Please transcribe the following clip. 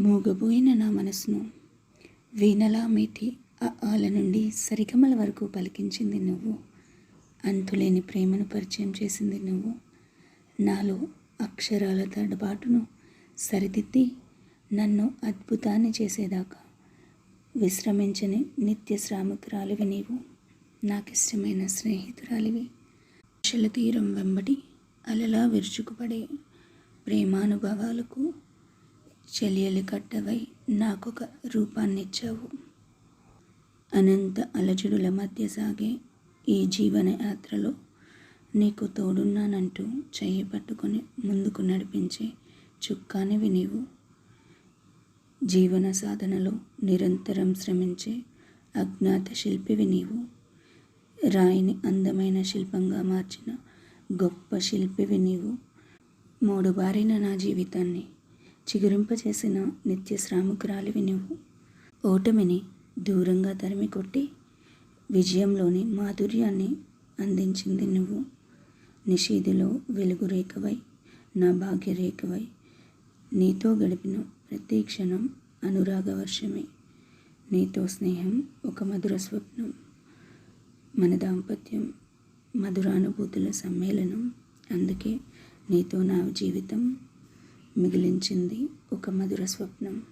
మూగబోయిన నా మనసును వీణలా మీటి ఆల నుండి సరిగమల వరకు పలికించింది నువ్వు. అంతులేని ప్రేమను పరిచయం చేసింది నువ్వు. నాలో అక్షరాల తడబాటును సరిదిద్ది నన్ను అద్భుతాన్ని చేసేదాకా విశ్రమించని నిత్య శ్రామికురాలివి నీవు. నాకిష్టమైన స్నేహితురాలివి. ఆశల తీరం వెంబడి అలలా విరుచుకుపడే ప్రేమానుభవాలకు చెలియలు కట్టవై నాకొక రూపాన్నిచ్చావు. అనంత అలజడుల మధ్య సాగే ఈ జీవన యాత్రలో నీకు తోడున్నానంటూ చెయ్యి పట్టుకొని ముందుకు నడిపించే చుక్కానివి నీవు జీవన సాధనలో నిరంతరం శ్రమించే అజ్ఞాత శిల్పివి నీవు రాయిని అందమైన శిల్పంగా మార్చిన గొప్ప శిల్పివి నీవు మూడు బారిన నా జీవితాన్ని చిగురింపచేసిన నిత్య శ్రామకురాలివి నువ్వు ఓటమిని దూరంగా తరిమి కొట్టి విజయంలోని మాధుర్యాన్ని అందించింది నువ్వు. నిషీధిలో వెలుగు రేఖవై నా భాగ్యరేఖవై నీతో గడిపిన ప్రతి క్షణం అనురాగ వర్షమే నీతో స్నేహం ఒక మధుర స్వప్నం. మన దాంపత్యం మధురానుభూతుల సమ్మేళనం. అందుకే నీతో నా జీవితం మిగిలించింది ఒక మధుర స్వప్నం.